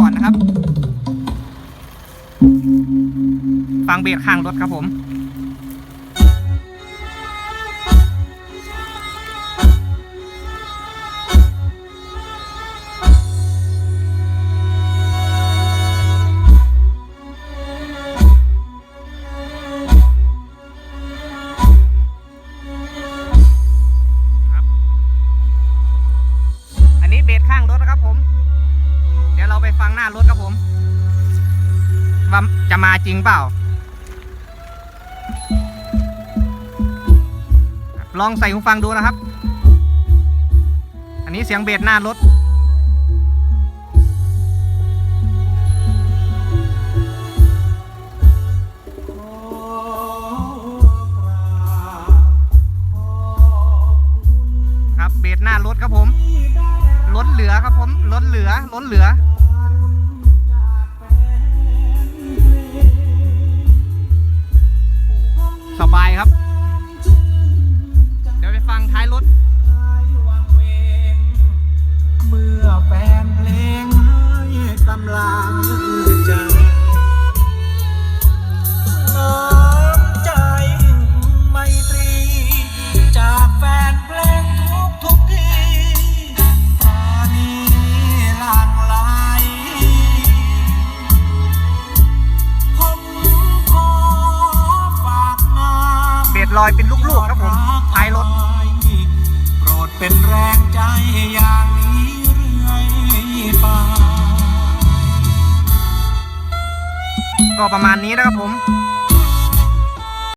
ก่อนนะครับ ฟังเบรกข้างรถครับผม ฟังหน้ารถครับผม ว่าจะมาจริงเปล่า ลองใส่หูฟังดูนะครับ อันนี้เสียงเบสหน้ารถครับเบสหน้ารถครับผมรถเหลือครับผมรถเหลือรถเหลือ เบสลอยเป็นลูกๆครับผมท้ายรถโปรดเป็นแรงใจอย่างนี้เรื่อยไปก็ประมาณนี้นะครับผมข